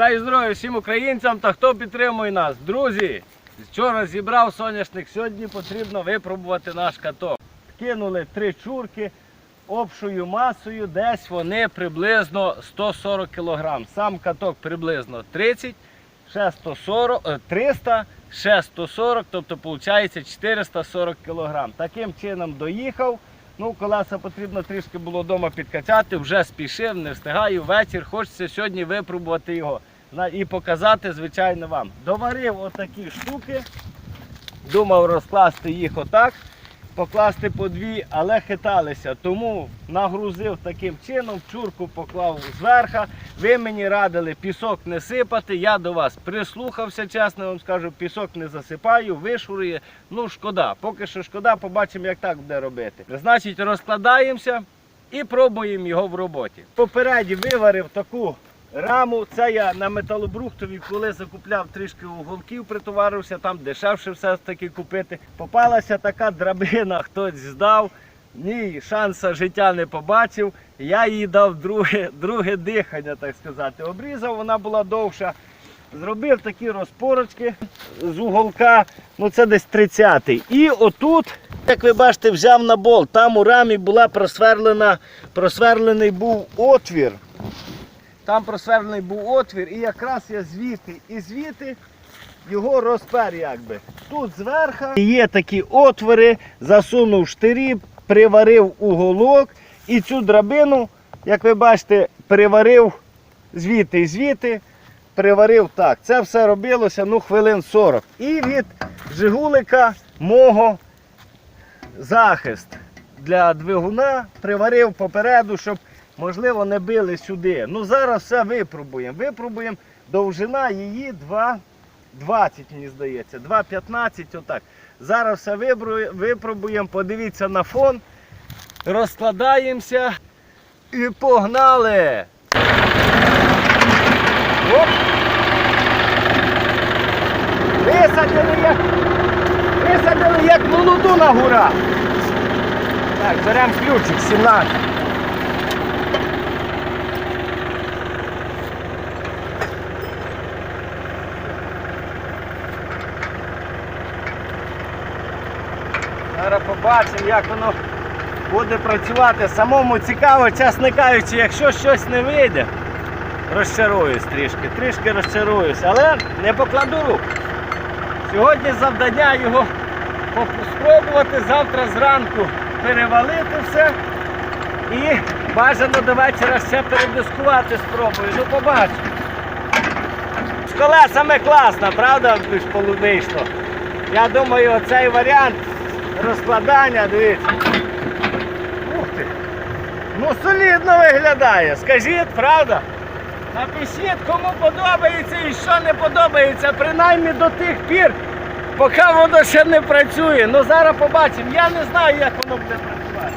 Бажаю здоров'я всім українцям та хто підтримує нас. Друзі, вчора зібрав соняшник, сьогодні потрібно випробувати наш каток. Кинули три чурки общою масою, десь вони приблизно 140 кг. Сам каток приблизно 30, ще 140, е, 300, ще 140, тобто виходить 440 кг. Таким чином доїхав. Ну, колеса потрібно трішки було вдома підкачати, вже спішив, не встигаю. Вечір хочеться сьогодні випробувати його і показати, звичайно, вам. Доварив отакі штуки. Думав розкласти їх отак, покласти по дві, але хиталися. Тому нагрузив таким чином, чурку поклав зверху. Ви мені радили пісок не сипати. Я до вас прислухався, чесно вам скажу, пісок не засипаю, вишурує. Ну, шкода. Поки що шкода, побачимо, як так буде робити. Значить, розкладаємося і пробуємо його в роботі. Попереді виварив таку раму. Це я на металобрухтові, коли закупляв трішки уголків, притоварився, там дешевше все таки купити. Попалася така драбина, хтось здав. Ні, шанса життя не побачив. Я їй дав друге, друге дихання, так сказати. Обрізав, вона була довша. Зробив такі розпорочки з уголка, ну це десь 30-й. І отут, як ви бачите, взяв на болт. Там у рамі була просверлена, просверлений був отвір. Там просверлений був отвір, і якраз я звідти і звідти його розпер якби. Тут зверху є такі отвори, засунув штирі, приварив уголок і цю драбину, як ви бачите, приварив звідти і звідти, приварив так. Це все робилося ну, хвилин 40. І від Жигулика мого захист для двигуна приварив попереду, щоб можливо не били сюди. Ну зараз все випробуємо. Випробуємо довжина її 2,20, мені здається, 2,15 отак. Зараз все випробуємо, подивіться на фон, розкладаємося і погнали. Оп. Висадили як, висадили як молоду на гора. Так, беремо ключик 17. Зараз побачимо, як воно буде працювати. Самому цікаво, чесно кажучи, якщо щось не вийде, розчаруюсь трішки, трішки розчаруюсь, але не покладу рук. Сьогодні завдання його спробувати завтра зранку перевалити все і бажано до вечора ще передискувати спробую. Ну побачимо. З колесами класно, правда, вийшло? Я думаю, оцей варіант розкладання, дивіться. Ух ти! Ну солідно виглядає, скажіть, правда? Напишіть, кому подобається і що не подобається, принаймні до тих пір, поки воно ще не працює. Ну зараз побачимо. Я не знаю, як воно буде працювати.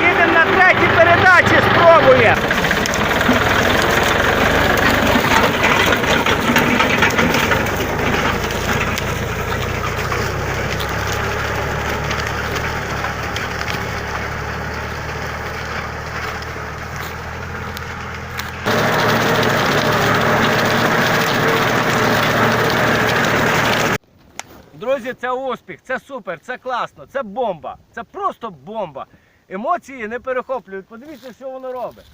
Їдемо на третій передачі, спробуємо. Друзі, це успіх, це супер, це класно, це бомба. Це просто бомба. Емоції не перехоплюють. Подивіться, що воно робить.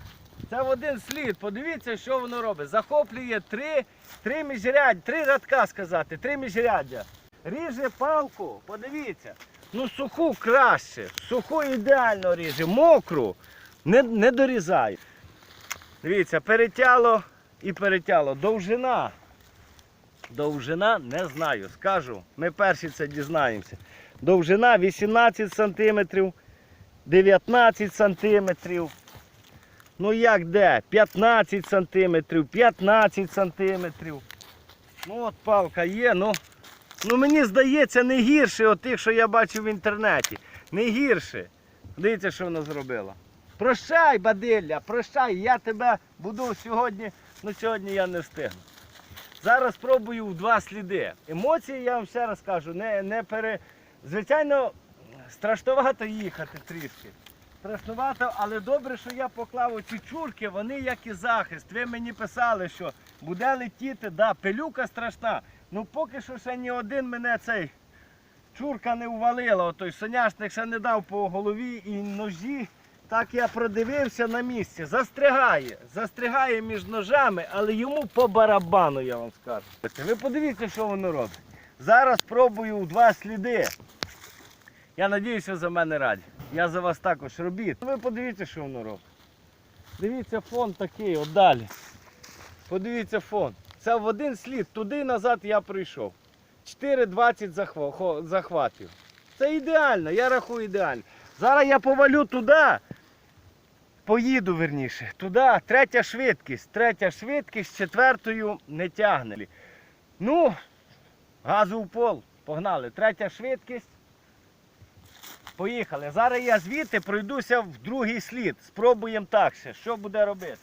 Це в один слід. Подивіться, що воно робить. Захоплює три, три міжряддя, три рядка сказати, три міжряддя. Ріже палку, подивіться. Ну суху краще, суху ідеально ріже, мокру не, не дорізає. Дивіться, перетяло і перетяло. Довжина. Довжина не знаю. Скажу, ми перші це дізнаємося. Довжина 18 см, 19 см. Ну як де? 15 см, 15 см. Ну от палка є, ну, ну мені здається, не гірше от тих, що я бачив в інтернеті. Не гірше. Дивіться, що вона зробила. Прощай, Бадилля, прощай, я тебе буду сьогодні, ну сьогодні я не встигну. Зараз спробую в два сліди. Емоції, я вам ще раз кажу, не, не пере... Звичайно, страшнувато їхати трішки. Страшнувато, але добре, що я поклав оці чурки, вони як і захист. Ви мені писали, що буде летіти, да, пилюка страшна. Ну поки що ще ні один мене цей чурка не увалила. Отой соняшник ще не дав по голові і ножі. Так я продивився на місці. Застрягає. Застрягає між ножами, але йому по барабану, я вам скажу. Ви подивіться, що воно робить. Зараз пробую в два сліди. Я надіюся, за мене раді. Я за вас також робіть. Ви подивіться, що воно робить. Дивіться, фон такий, от далі. Подивіться фон. Це в один слід, туди і назад я прийшов. 4,20 захва- захватів. Це ідеально, я рахую ідеально. Зараз я повалю туди. Поїду верніше. Туди третя швидкість. Третя швидкість, четвертою не тягне. Ну, газу в пол. Погнали. Третя швидкість. Поїхали. Зараз я звідти пройдуся в другий слід. Спробуємо так ще. Що буде робити?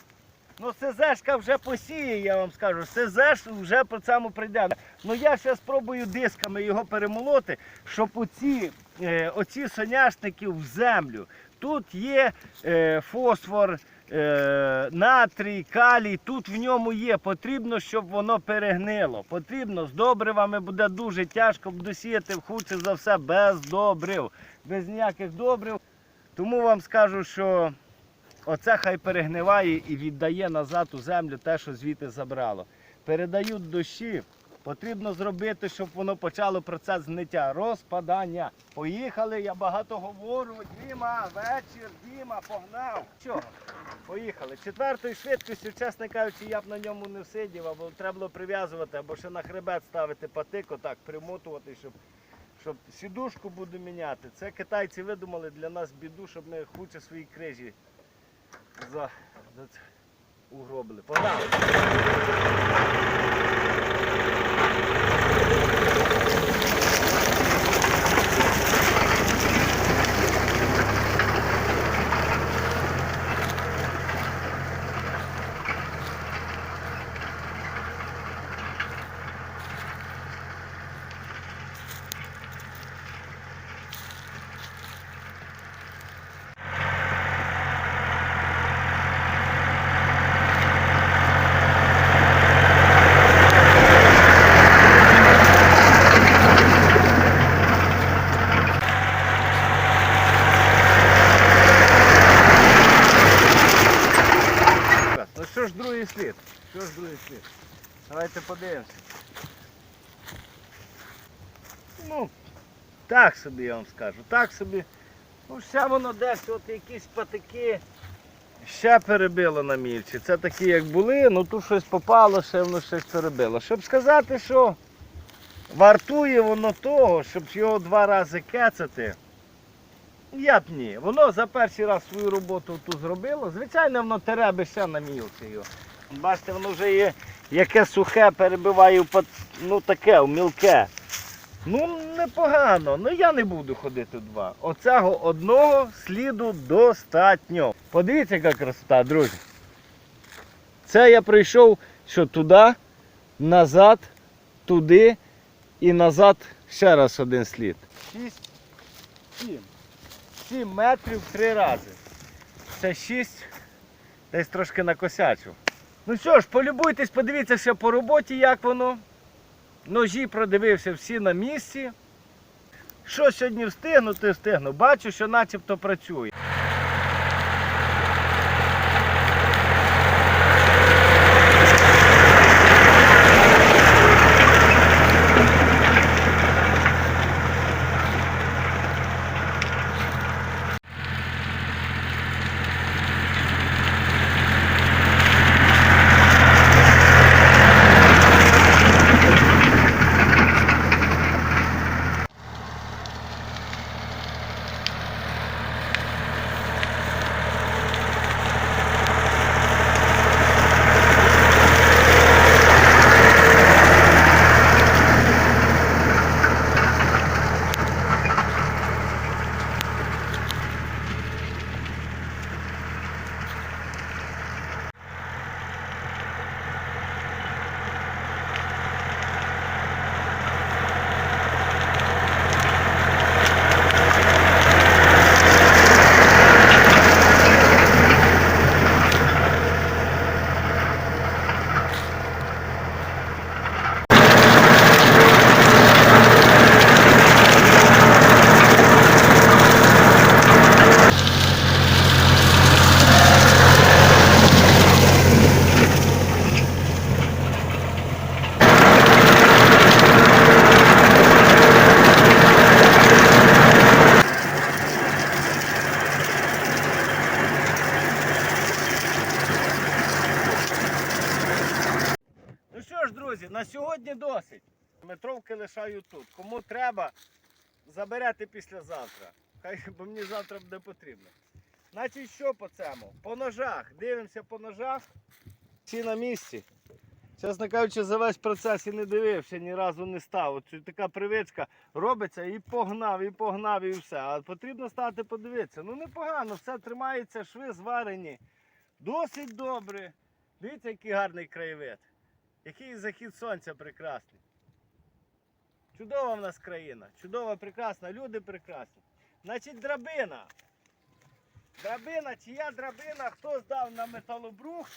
Ну, СЗшка вже посіє, я вам скажу. СЗш вже по цьому прийде. Ну я ще спробую дисками його перемолоти, щоб оці, е, оці соняшники в землю. Тут є е, фосфор, е, натрій, калій, тут в ньому є. Потрібно, щоб воно перегнило. Потрібно з добривами буде дуже тяжко буду сіяти худше за все без добрив, без ніяких добрив. Тому вам скажу, що оце хай перегниває і віддає назад у землю те, що звідти забрало. Передають дощі. Потрібно зробити, щоб воно почало процес зниття, розпадання. Поїхали, я багато говорю. Діма, вечір, Діма, погнав. Чого? Поїхали. Четвертою швидкістю, чесно кажучи, я б на ньому не всидів, або треба було прив'язувати, або ще на хребет ставити патик, отак, примотувати, щоб, щоб сідушку буду міняти. Це китайці видумали для нас біду, щоб ми хуче свої крижі за, за це угробили. Погнали! Ну що ж другий слід? Що ж другий слід? Давайте подивимося. Ну, так собі я вам скажу, так собі. Ну, ще воно десь, от якісь патики ще перебило на мільці. Це такі, як були, ну тут щось попало, ще воно щось перебило. Щоб сказати, що вартує воно того, щоб його два рази кецати. Я б ні. Воно за перший раз свою роботу тут зробило. Звичайно, воно тереби ще на мілці його. Бачите, воно вже є яке сухе перебиває ну таке, в мілке. Ну, непогано, ну я не буду ходити два. Оцього одного сліду достатньо. Подивіться, яка красота, друзі. Це я прийшов що туди, назад, туди і назад ще раз один слід. Шість, сім. 7 метрів три рази. Це 6, десь трошки накосячив. Ну що ж, полюбуйтесь, подивіться ще по роботі, як воно. Ножі продивився всі на місці. Що сьогодні встигну, то встигну. Бачу, що начебто працює. Метровки лишаю тут. Кому треба, заберете післязавтра. Хай, бо мені завтра буде потрібно. Значить, що по цьому? По ножах. Дивимося по ножах. Всі на місці. Чесно кажучи, за весь процес і не дивився, ні разу не став. От така привичка робиться і погнав, і погнав, і все. А потрібно стати подивитися. Ну непогано, все тримається, шви зварені. Досить добре. Дивіться, який гарний краєвид. Який захід сонця прекрасний. Чудова в нас країна. Чудова, прекрасна, люди прекрасні. Значить, драбина. Драбина, чия драбина, хто здав на металобрух?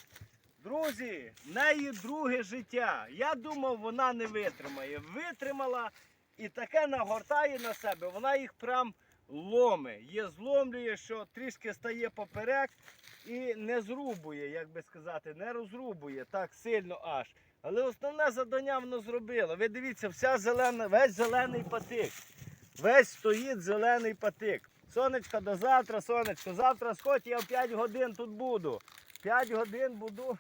Друзі, в неї друге життя. Я думав, вона не витримає. Витримала і таке нагортає на себе, вона їх прям ломе. Є зломлює, що трішки стає поперек і не зрубує, як би сказати, не розрубує так сильно аж. Але основне завдання воно зробило. Ви дивіться, вся зелена, весь зелений патик. Весь стоїть зелений патик. Сонечко до завтра, сонечко. Завтра сходь, я в 5 годин тут буду. 5 годин буду,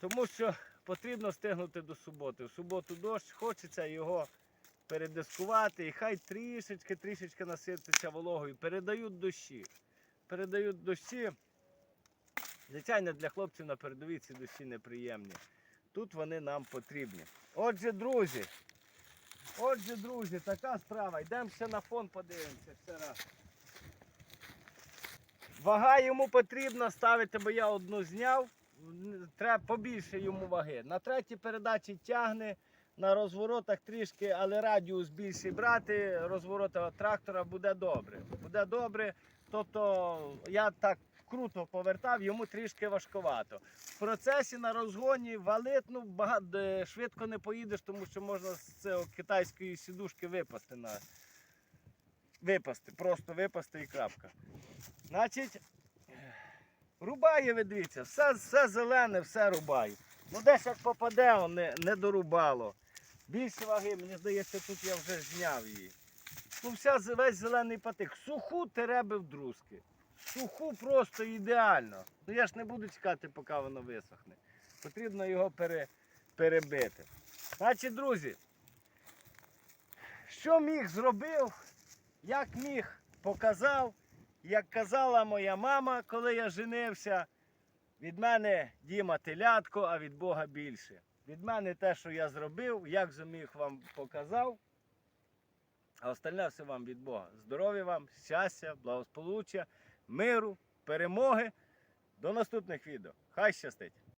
тому що потрібно встигнути до суботи. В суботу дощ, хочеться його передискувати, і хай трішечки, трішечки насититься вологою. Передають дощі. Передають дощі. Звичайно, для хлопців на передовій ці дощі неприємні. Тут вони нам потрібні. Отже, друзі, отже, друзі, така справа. Йдемо ще на фон подивимося ще раз. Вага йому потрібно ставити, бо я одну зняв. Треба побільше йому ваги. На третій передачі тягне, на розворотах трішки, але радіус більший брати, розворота трактора буде добре. Буде добре. Тобто я так круто повертав, йому трішки важковато. В процесі на розгоні валить, ну, багато, швидко не поїдеш, тому що можна з цього китайської сідушки випасти. На... Випасти, просто випасти і крапка. Значить, рубає, ви дивіться, все, все зелене, все рубає. Ну десь як попаде, он не, не дорубало. Більше ваги, мені здається, тут я вже зняв її. Ну, вся, весь зелений патик. Суху теребив друзки. Суху просто ідеально. Ну я ж не буду чекати, поки воно висохне. Потрібно його пере, перебити. Значить, друзі, що міг зробив, як міг показав, як казала моя мама, коли я женився, від мене Діма телятко, а від Бога більше. Від мене те, що я зробив, як зуміг вам показав. А остальне все вам від Бога. Здоров'я вам, щастя, благосполуччя, миру, перемоги. До наступних відео. Хай щастить!